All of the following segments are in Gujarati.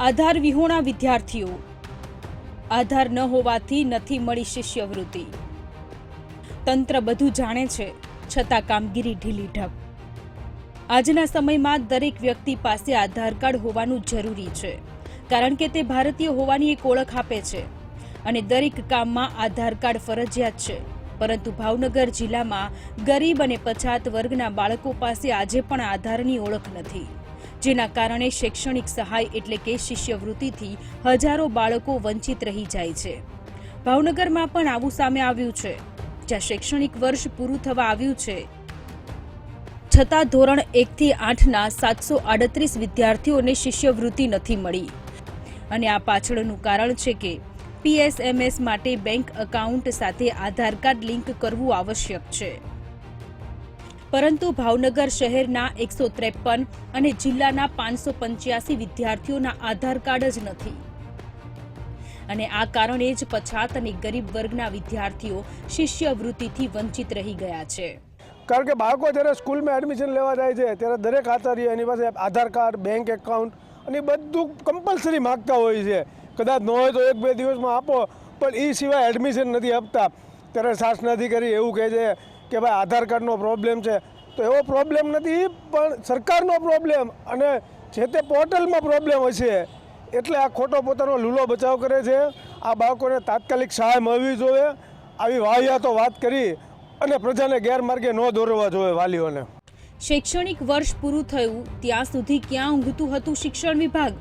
આધાર વિહોણા વિદ્યાર્થીઓ. આધાર ન હોવાથી નથી મળી શિષ્યવૃત્તિ. તંત્ર બધું જાણે છે, છતાં કામગીરી ઢીલી ઢબ. આજના સમયમાં દરેક વ્યક્તિ પાસે આધાર કાર્ડ હોવાનું જરૂરી છે, કારણ કે તે ભારતીય હોવાની એક ઓળખ આપે છે. અને દરેક કામમાં આધાર કાર્ડ ફરજિયાત છે, પરંતુ ભાવનગર જિલ્લામાં ગરીબ અને પછાત વર્ગના બાળકો પાસે આજે પણ આધારની ઓળખ નથી. જેના કારણે શૈક્ષણિક સહાય એટલે કે શિષ્યવૃત્તિથી હજારો બાળકો વંચિત રહી જાય છે. ભાવનગરમાં પણ આવું સામે આવ્યું છે. જ્યાં શૈક્ષણિક વર્ષ પૂરું થવા આવ્યું છે. છતાં ધોરણ એકથી આઠના સાતસો આડત્રીસ વિદ્યાર્થીઓને શિષ્યવૃત્તિ નથી મળી. અને આ પાછળનું કારણ છે કે પીએસએમએસ માટે બેંક એકાઉન્ટ સાથે આધાર કાર્ડ લિંક કરવું આવશ્યક છે. પરંતુ ભાવનગર શહેરના એકસો ત્રેપન અને જિલ્લાના પાંચસો પંચ્યાસી વિદ્યાર્થીઓના આધાર કાર્ડ જ નથી. અને આ કારણે જ પછાત અને ગરીબ વર્ગના વિદ્યાર્થીઓ શિષ્યવૃત્તિથી વંચિત રહી ગયા છે. કારણ કે બાળકો જ્યારે સ્કૂલમાં એડમિશન લેવા જાય છે, ત્યારે દરેક આચાર્ય એની પાસે આધાર કાર્ડ બેંક એકાઉન્ટ અને બધું કમ્પલસરી માગતા હોય છે. કદાચ ન હોય તો એક બે દિવસમાં આપો, પણ એ સિવાય એડમિશન નથી આપતા. ત્યારે નથી કરી એવું કહે છે કે ભાઈ આધાર કાર્ડનો પ્રોબ્લેમ છે. તો એવો પ્રોબ્લેમ નથી, પણ સરકારનો પ્રોબ્લેમ અને જે તે પોર્ટલમાં પ્રોબ્લેમ હશે એટલે આ ખોટો પોતાનો લૂલો બચાવ કરે છે. આ બાળકોને તાત્કાલિક સહાય મળવી જોઈએ. આવી વાહિયાતો વાત કરી અને પ્રજાને ગેરમાર્ગે ન દોરવા જોઈએ વાલીઓને. શૈક્ષણિક વર્ષ પૂરું થયું, ત્યાં સુધી ક્યાં ઊંઘતું હતું શિક્ષણ વિભાગ?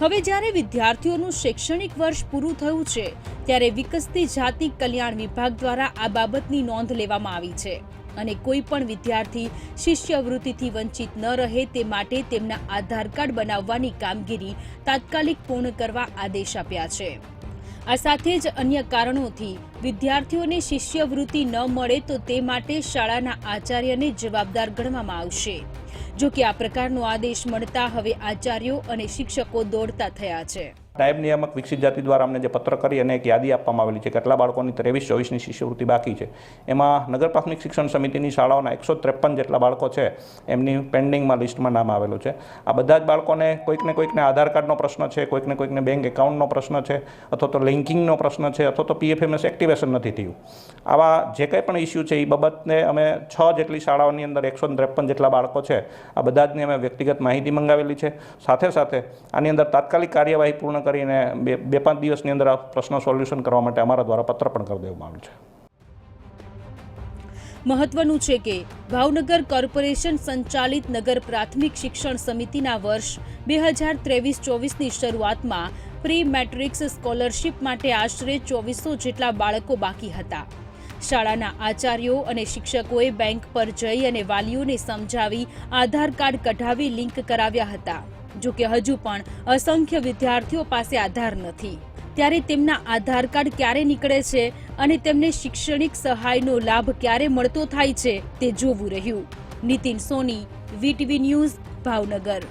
હવે જ્યારે વિદ્યાર્થીઓનું શૈક્ષણિક વર્ષ પૂરું થયું છે, ત્યારે વિકસતી જાતિ કલ્યાણ વિભાગ દ્વારા આ બાબતની નોંધ લેવામાં આવી છે. અને કોઈ પણ વિદ્યાર્થી શિષ્યવૃત્તિથી વંચિત ન રહે તે માટે તેમના આધાર કાર્ડ બનાવવાની કામગીરી તાત્કાલિક પૂર્ણ કરવા આદેશ આપ્યા છે. આ સાથે જ અન્ય કારણોથી વિદ્યાર્થીઓને શિષ્યવૃત્તિ ન મળે તો તે માટે શાળાના આચાર્યને જવાબદાર ગણવામાં આવશે. જો કે આ પ્રકારનો આદેશ મળતા હવે આચાર્યો અને શિક્ષકો દોડતા થયા છે. નાયબ નિયામક વિકસિત જાતિ દ્વારા અમને જે પત્ર કરી અને એક યાદી આપવામાં આવેલી છે કેટલા બાળકોની ત્રેવીસ, ચોવીસની શિષ્યવૃત્તિ બાકી છે. એમાં નગર પ્રાથમિક શિક્ષણ સમિતિની શાળાઓના એકસો ત્રેપન જેટલા બાળકો છે, એમની પેન્ડિંગમાં લિસ્ટમાં નામ આવેલું છે. આ બધા જ બાળકોને કોઈકને કોઈકને આધાર કાર્ડનો પ્રશ્ન છે, કોઈકને કોઈકને બેંક એકાઉન્ટનો પ્રશ્ન છે, અથવા તો લિંકિંગનો પ્રશ્ન છે, અથવા તો પીએફએમએસ એક્ટિવેશન નથી થયું. આવા જે કંઈ પણ ઇસ્યુ છે એ બાબતને અમે છ જેટલી શાળાઓની અંદર એકસો ત્રેપન જેટલા બાળકો છે, આ બધા જની અમે વ્યક્તિગત માહિતી મંગાવેલી છે. સાથે સાથે આની અંદર તાત્કાલિક કાર્યવાહી પૂર્ણ કરીને બે બે પાંચ દિવસની અંદર આ પ્રશ્ન સોલ્યુશન કરવા માટે અમારા દ્વારા પત્ર પણ કરી દેવામાં આવ્યું છે. મહત્વનું છે કે ભાવનગર કોર્પોરેશન સંચાલિત નગર પ્રાથમિક શિક્ષણ સમિતિના વર્ષ બે હજાર ત્રેવીસ ચોવીસની શરૂઆતમાં પ્રી મેટ્રિક્સ સ્કોલરશિપ માટે આશરે ચોવીસો જેટલા બાળકો બાકી હતા. શાળાના આચાર્યો અને શિક્ષકોએ બેંક પર જઈ અને વાલીઓને સમજાવી, આધાર કાર્ડ કઢાવી લિંક કરાવ્યા હતા. જો કે હજુ પણ અસંખ્ય વિદ્યાર્થીઓ પાસે આધાર નથી. ત્યારે તેમના આધાર કાર્ડ ક્યારે નીકળે છે અને તેમને શૈક્ષણિક સહાયનો લાભ ક્યારે મળતો થાય છે તે જોવું રહ્યું. Nitin Soni VTV news, Bhavnagar.